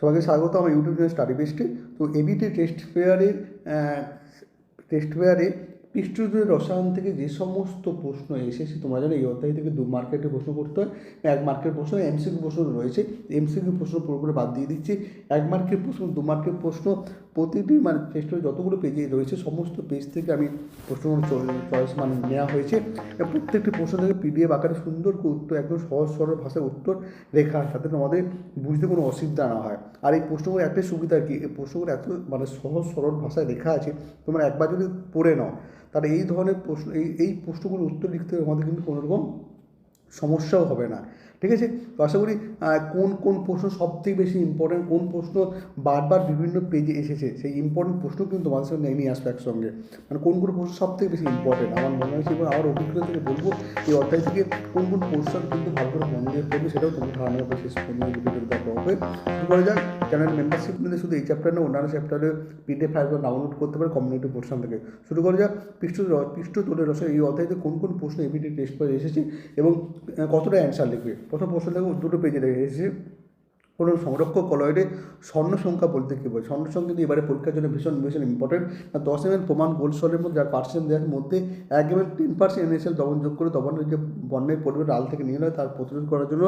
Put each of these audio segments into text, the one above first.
সবাইকে স্বাগত আমার ইউটিউব চ্যানেল স্টাডি বেস্টে তো এবিটি টেস্ট ফেয়ারের টেস্ট ফেয়ারে পৃষ্ঠজুড়ে রসায়ন থেকে যে সমস্ত প্রশ্ন এসেছে, তোমরা জানো এই অধ্যায় থেকে দু মার্কেটের প্রশ্ন করতে হয়, এক মার্কের প্রশ্ন, এমসিকিউ প্রশ্ন রয়েছে। এমসিকিউ প্রশ্ন পুরোপুরি বাদ দিয়ে দিচ্ছি। এক মার্কের প্রশ্ন, দু মার্কের প্রশ্ন, প্রতিটি মানে টেস্টের যতগুলো পেজে রয়েছে, সমস্ত পেজ থেকে আমি প্রশ্ন চয়েস মানে নেওয়া হয়েছে। প্রত্যেকটি প্রশ্ন থেকে পিডিএফ আকারে সুন্দর করে উত্তর, একদম সহজ সরল ভাষায় উত্তর আছে, যাতে তোমাদের বুঝতে কোনো অসুবিধা না হয়। আর এই প্রশ্নগুলো একটাই সুবিধা কি? এই প্রশ্নগুলো এত মানে সহজ সরল ভাষায় লেখা আছে, তোমরা একবার যদি পড়ে নাও তাহলে এই ধরনের প্রশ্ন এই এই প্রশ্নগুলোর উত্তর লিখতে আমাদের কিন্তু কোনো রকম সমস্যাও হবে না। ঠিক আছে? তো আশা করি কোন কোন প্রশ্ন সবথেকে বেশি ইম্পর্টেন্ট কোন প্রশ্ন বারবার বিভিন্ন পেজে এসেছে, সেই ইম্পর্টেন্ট প্রশ্ন কিন্তু তোমাদের সঙ্গে নিয়ে আসবে একসঙ্গে। মানে কোন কোন প্রশ্ন সব থেকে বেশি ইম্পর্টেন্ট আমার মনে হয়েছে এবং আমার অভিজ্ঞতা থেকে বলব এই অধ্যায় থেকে কোন কোন প্রশ্ন কিন্তু ভালো করে মন দিয়ে পড়বে, সেটাও তুমি ধারণা করবে শেষ দেখা হবে করা যাক চ্যানেল মেম্বারশিপ নিলে শুধু এই চ্যাপ্টার না, অন্যান্য চ্যাপ্টারে পিডিএফ ফাইলগুলো ডাউনলোড করতে পারে কমিউনিটি পোর্শন থেকে। শুরু করা যাক, পৃষ্ঠ পৃষ্ঠ তোলে রসে এই অধ্যায়তে কোন কোন প্রশ্ন এবিটি টেস্ট করে এসেছে এবং কতটা অ্যান্সার লিখবে? প্রথম প্রশ্ন দেখো, দুটো পেজে এসেছে। কোনো সংরক্ষক কলয়েডে স্বর্ণ সংখ্যা বলতে কী বলে স্বর্ণ সংখ্যা কিন্তু এবারে পরীক্ষার জন্য ভীষণ ভীষণ ইম্পর্টেন্ট আর দশ এম প্রমাণ গোল্ড সলের মধ্যে, যার পার্সেন্ট দেওয়ার মধ্যে এক এম টেন পার্সেন্ট এনএসএল দমন যোগ করে দমনের যে বন্যের পরিমাণ ডাল থেকে নিয়ে নেয় তার প্রতিরোধ করার জন্য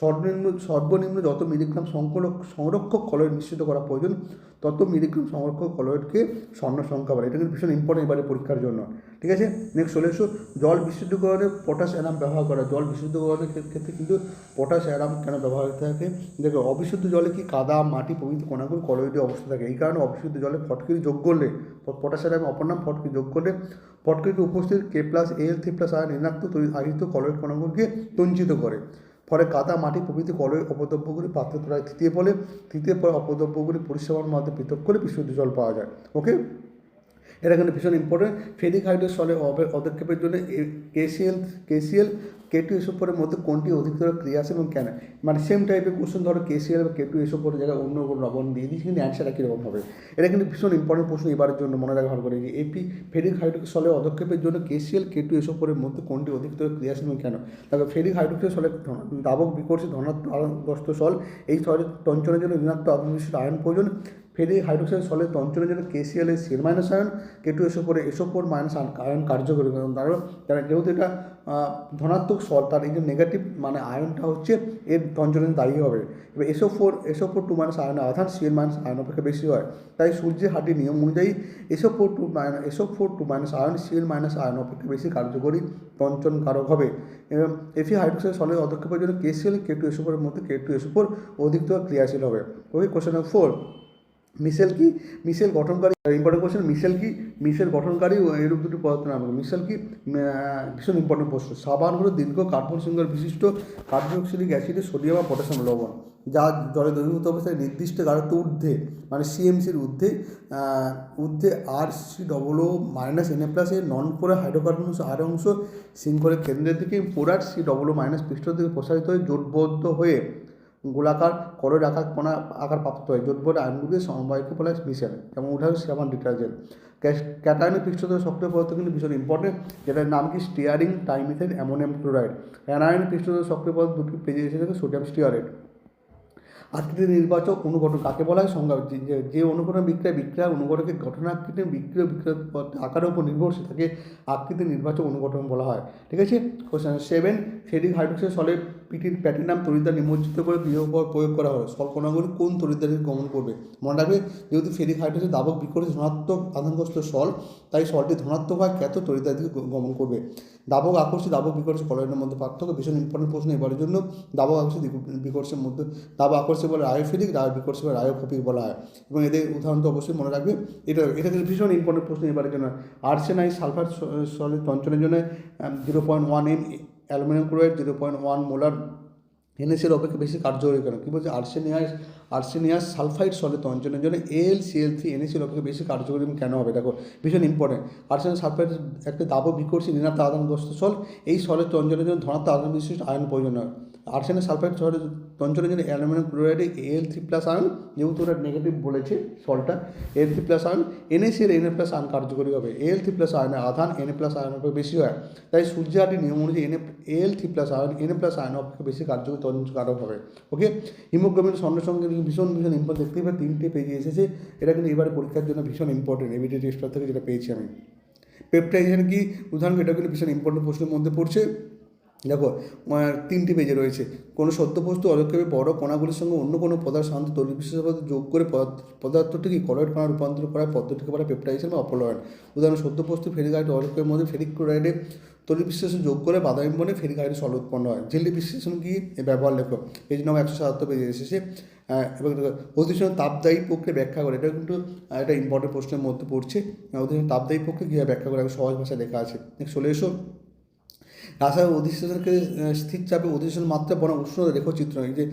সর্বনিম্ন সর্বনিম্ন যত মিলিগ্রাম সংকলক, সংরক্ষক কলয়েড নিশ্চিত করা প্রয়োজন। তত মিলিগ্রাম সংরক্ষক কলয়েডকে স্বর্ণ সংখ্যা বলে। এটা কিন্তু ভীষণ ইম্পর্টেন্ট এবারে পরীক্ষার জন্য। ঠিক আছে? নেক্সট চলে এসো। জল বিশুদ্ধকরণে পটাশ অ্যারাম ব্যবহার করা। জল বিশুদ্ধকরণের ক্ষেত্রে কিন্তু পটাশ অ্যারাম কেন ব্যবহার হতে থাকে? দেখো, অবিশুদ্ধ জলে কি কাদা, মাটি, প্রভৃতি কণাগুলো কলয়েডে অবস্থা থাকে? এই কারণে অবিশুদ্ধ জলে ফটকিরি যোগ করলে পটাশ অ্যারাম অপর নাম ফটকিরি যোগ করলে ফটকিরিতে উপস্থিত K plus L three plus ion ঋণাত্মক তৈরি আহিত কলয়েড কণাগুলোকে তঞ্চিত করে। ফলে কাদা মাটি প্রভৃতি কলের অপদ্রব্যগুলি পাত্র তোলায় তৃতীয় ফলে তৃতীয় পরে অপদ্রব্যগুলি পরিষেবার মধ্যে পৃথক করে বিশুদ্ধ জল পাওয়া যায়। ওকে এটা কিন্তু ভীষণ ইম্পর্টেন্ট ফেরিক হাইড্রোসলের পদক্ষেপের জন্য কেসিএল কেসিএল কেটু এসোপরের মধ্যে কোনটি অধিকতর ক্রিয়াশীল এবং কেন? মানে সেম টাইপের কোশ্চেন ধরো কেসিএল বা কেটু এসোপরের জায়গায় অন্য কোনো লবণ দিয়ে দিচ্ছি কিন্তু অ্যান্সার একই রকম হবে? এটা কিন্তু ভীষণ ইম্পর্টেন্ট প্রশ্ন এবারের জন্য মনে রাখা ভালো করে যে এপি ফেরিক হাইড্রোক্স সলে পদক্ষেপের জন্য কেসিএল কেটু এসোপরের মধ্যে কোনটি অধিকতর ক্রিয়াশীল এবং কেন? তারপর ফেরিক হাইড্রোক্সাইড সলে ধন- দাবক বিকর্ষী ধনাত্মক আয়নগ্রস্ত সল এই সলের টঞ্চনের জন্য ঋণাত্মক আত্মবিশ্বাস আয়ন প্রয়োজন। ফেরি হাইড্রোক্সাইড সলের তঞ্চনের জন্য কেসিএল এর সিএল মাইনাস আয়ন কেটু এসে পরে এসো ফোর মাইনাস আয়ন কার্যকরী। কারণ তার যেহেতু এটা ধনাত্মক সল, তার এই যে নেগেটিভ মানে আয়নটা হচ্ছে, এর তঞ্চনের দায়ী হবে। এবার S O four S O four two minus ion আধান সিএল মাইনাস আয়ন অপেক্ষা বেশি হয়। তাই সূর্যের হাটির নিয়ম অনুযায়ী S O four two minus S O four two minus ion C L minus ion অপেক্ষা বেশি কার্যকরী তঞ্চন কারক হবে। এবং এফি হাইড্রোক্সাইড সলের পদক্ষেপের জন্য কেসিএল কে টু এসো ফোরের মধ্যে কে টু এসো ফোর অধিকতর ক্রিয়াশীল হবে। ওকে কোশ্চেন নম্বর ফোর মিশেল কি? মিশেল গঠনকারী ইম্পর্টেন্ট কোশ্চেন মিশেল কি? মিশেল গঠনকারী এরূপ দুটি পদার্থ নাম। মিশেল কি? ভীষণ ইম্পর্টেন্ট প্রশ্ন। সাবান হলো দীর্ঘ কার্বন শৃঙ্খল বিশিষ্ট কার্বক্সিলিক অ্যাসিডে, সোডিয়াম বা পটাশিয়াম লবণ, যা জলে দ্রবীভূত অবস্থায় নির্দিষ্ট গাঢ়ত্ব ঊর্ধ্বে মানে সিএমসির ঊর্ধ্বে ঊর্ধ্বে R C double O minus N A plus non পোরে hydrocarbon অংশ আর অংশ শৃঙ্খলের কেন্দ্রের দিকে পোরার সি ডবল ও মাইনাস পৃষ্ঠ থেকে প্রসারিত হয়ে জোটবদ্ধ হয়ে গোলাকার করড আকার কণা আকার প্রাপ্ত হয়। জোটবোর্ড আয়নগুলির সমবায়কে বলা হয় মিশেল যেমন উদাহরণ সাবান ডিটারজেন্ট। ক্যাটায়নের পৃষ্ঠতল সক্রিয় পদার্থ কিন্তু ভীষণ ইম্পর্টেন্ট যেটার নাম কি? Steering টাইমিথেন ammonium chloride. অ্যানায়নের পৃষ্ঠতল সক্রিয় পদার্থ দুটি পেজে এসে থাকে সোডিয়াম স্টিয়ারেট। আকৃতি নির্বাচক অনুঘটন কাকে বলা হয়? সংজ্ঞা যে- যে- অনুঘটন বিক্রিয়া, বিক্রিয়ার অনুঘটকে গঠনাকৃতি বিক্রিয়, বিক্রিয়া আকারের উপর নির্ভরশীল থাকে আকৃতি নির্বাচক অনুঘটন বলা হয়। ঠিক আছে? কোশ্চেন সেভেন ফেরিক হাইড্রোক্সাইড সলে পিটির প্যাটিনাম তরিদ্বার নিমজ্জিত করে গৃহ প্রয়োগ করা হয় সলকণাগুলি কোন তরিদ্বারকে গমন করবে? মনে রাখবে, যেহেতু ফেরিক হাইড্রোক্সাইড দাবক বিকরে ধনাত্মক আধানগ্রস্ত সল তাই সলটি ধনাত্মক হয় খ্যাত তরিদ্বার দিকে গমন করবে। দাবক আকর্ষী, দাবক বিকর্ষী কলয়ের মধ্যে পার্থক্য ভীষণ ইম্পর্টেন্ট প্রশ্ন এবারের জন্য। দাবক আকর্ষী বিকর্ষের মধ্যে, দাবক আকর্ষী বলে রায়োফিলিক রায় বিকর্ষী বলে রায়োফোপিক বলা হয়। এবং এদের উদাহরণ তো অবশ্যই মনে রাখবে। এটা এটা কিন্তু ভীষণ ইম্পর্টেন্ট প্রশ্ন এবারের জন্য। আর্সেনাই সালফার সলের তঞ্চনের জন্য zero point one M aluminium chloride zero point one molar এনএসের অপেক্ষা বেশি কার্যকরী কেন? কী বলছে? আর্সেনিয়াস আর্সেনিয়াস সালফাইড সলে তঞ্চনের জন্য এল সিএল থ্রি এনএসির অপেক্ষা বেশি কার্যকরী কেন হবে? দেখো, ভীষণ ইম্পর্টেন্ট আর্সেনিয়াস সালফাইড একটা দাবক বিকর্ষী ঋণাত্মক আদানগ্রস্ত সল। এই সলের তঞ্চনের জন্য ধনাত্মক আদান বিশিষ্ট আয়ন প্রয়োজন হয় আর্সেনিয়াস সালফাইড সলের তঞ্চনের জন্য অ্যালুমিনিয়াম ক্লোরাইডে এল থ্রি প্লাস আয়ন যেহেতু ওরা নেগেটিভ বলেছে সলটা। এল থ্রি প্লাস আয়ন এনএসির এন প্লাস আয়ন কার্যকরী হবে। এল থ্রি প্লাস আয়নের আধান এন প্লাস আয়ন অপেক্ষা বেশি হয়। তাই সূর্যাটির নিয়ম অনুযায়ী N L three plus ion, N plus ion অপেক্ষা বেশি কার্যকরী তঞ্চকারক হবে। ওকে হিমোগ্লোবিন সঙ্গে সঙ্গে কিন্তু ভীষণ ভীষণ ইম্পর্টেন্ট দেখতেই পাই তিনটে পেজে এসেছে। এটা কিন্তু এবারে পরীক্ষার জন্য ভীষণ ইম্পর্টেন্ট এবিটি টেস্টার থেকে যেটা পেয়েছি আমি। পেপটাইজেশন কি? উদাহরণ এটা কিন্তু ভীষণ ইম্পর্টেন্ট প্রশ্নের মধ্যে পড়ছে। দেখো তিনটি পেজে রয়েছে। কোনো সত্যবস্তু অলক্ষেপে বড় কণাগুলির সঙ্গে অন্য কোনো পদার্থ সাধারণত তৈরি বিশেষ যোগ করে পদার্থটিকে কলয়েড কণা রূপান্তর করার পদ্ধতিকে বলা পেপটাইজেশন বা অপলয়ন উদাহরণ সত্যবস্তু ফেরিগাইড অলক্ষেপের মধ্যে ফেরিক ক্লোরাইডে তৈরি বিশ্লেষণ যোগ করে বাদামি বনে ফেরিগাইডে সল উৎপন্ন হয়। ঝিল্লি বিশ্লেষণ কি? ব্যবহার লেখো পেজ নম্বর একশো সাতাত্তর পেজে এসেছে। এবং অধিবেশন তাপদায়ী পক্ষে ব্যাখ্যা করে। এটা কিন্তু একটা ইম্পর্টেন্ট প্রশ্নের মধ্যে পড়ছে। অধিবেশন তাপদায়ী পক্ষে কীভাবে ব্যাখ্যা করে? সহজ ভাষায় লেখা আছে। চলে এসো। রাসায়নিক অধিবেশনকে স্থির চাপে অধিবেশন মাত্রা উষ্ণতা রেখচিত্র এই যে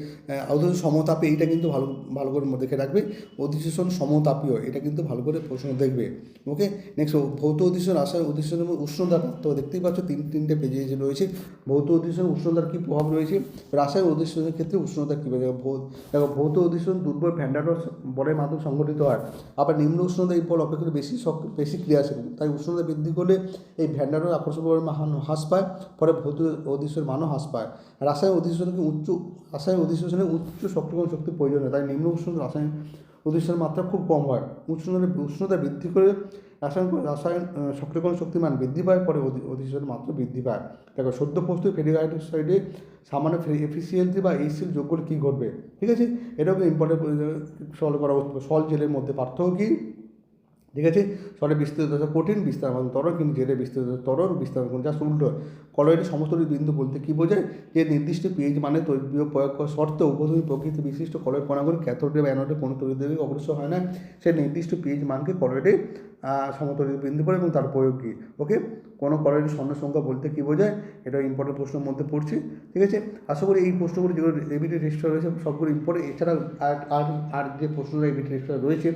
অধিবেশন সমতাপে এইটা কিন্তু ভালো ভালো করে দেখে রাখবে। অধিবেশন সমতাপীয়, এটা কিন্তু ভালো করে প্রশ্ন দেখবে। ওকে নেক্সট ভৌত অধিবেশন রাসায়নিক অধিবেশনের মধ্যে উষ্ণতার পার্থক্য। দেখতেই পাচ্ছ, তিন, তিনটে পেজে যে রয়েছে। ভৌত অধিবেশন উষ্ণতার কী প্রভাব রয়েছে? রাসায়নিক অধিবেশনের ক্ষেত্রে উষ্ণতা কী দেখো ভৌ, দেখো, ভৌত অধিবেশন দুর্বল ভ্যান্ডারস বলের মাধ্যমে সংগঠিত হয়। আবার নিম্ন উষ্ণতা এই বল অপেক্ষা বেশি বেশি ক্রিয়াশীল। তাই উষ্ণতা বৃদ্ধি করলে এই ভ্যান্ডারের আকর্ষণ হ্রাস পায়। ফলে ভৌত অধিবেশনের মানও হ্রাস পায়। রাসায়নিক অধিবেশনকে উচ্চ, রাসায়নিক অধিবেশনে উচ্চ সক্রিয়করণ শক্তির প্রয়োজন হয়, তাই নিম্ন উষ্ণ রাসায়নিক অধিবেশনের মাত্রা খুব কম হয়। উষ্ণতা উষ্ণতা বৃদ্ধি করে রাসায়নিক, রাসায়ন সক্রিয়করণ শক্তির মান বৃদ্ধি পায়, পরে অধি- অধিবেশনের মাত্রা বৃদ্ধি পায়। দেখো, সদ্য প্রস্তুত ফেরিগাইডোসাইডে সামান্য এফিসিয়েন্সি বা এইসিল যোগ করলে কী ঘটবে? ঠিক আছে? এটাও ইম্পর্টেন্ট সলভ করা সল জেলের মধ্যে পার্থক্য কী? ঠিক আছে? সলে বিস্তৃত দশা কঠিন বিস্তার মানে তরল কিন্তু জেলে বিস্তৃত তরল বিস্তার মানে জাস্ট উল্টো কলয়েডের সমস্ত বিন্দু বলতে কী বোঝায়? যে নির্দিষ্ট পিএইচ মানে তৈরি প্রয়োগ শর্তে উপযোগী প্রকৃতি বিশিষ্ট কলয়েড কণাগুলি ক্যাথোডে বা অ্যানোডে কোনো তৈরি দিকে অগ্রসর হয় না। সেই নির্দিষ্ট পিএইচ মানকে কলয়েডে সমতরিত বিন্দু করে এবং তার প্রয়োগ কী? ওকে কোনো কলয়েডের স্বর্ণ সংখ্যা বলতে কী বোঝায়? এটা ইম্পর্টেন্ট প্রশ্নের মধ্যে পড়ছে, ঠিক আছে? আশা করি এই প্রশ্নগুলো যেগুলো এবিটি রেজিস্টার রয়েছে, সবগুলো ইম্পর্টেন্ট এছাড়া আর আর আর যে প্রশ্নগুলো এবিটি রেজিস্টার রয়েছে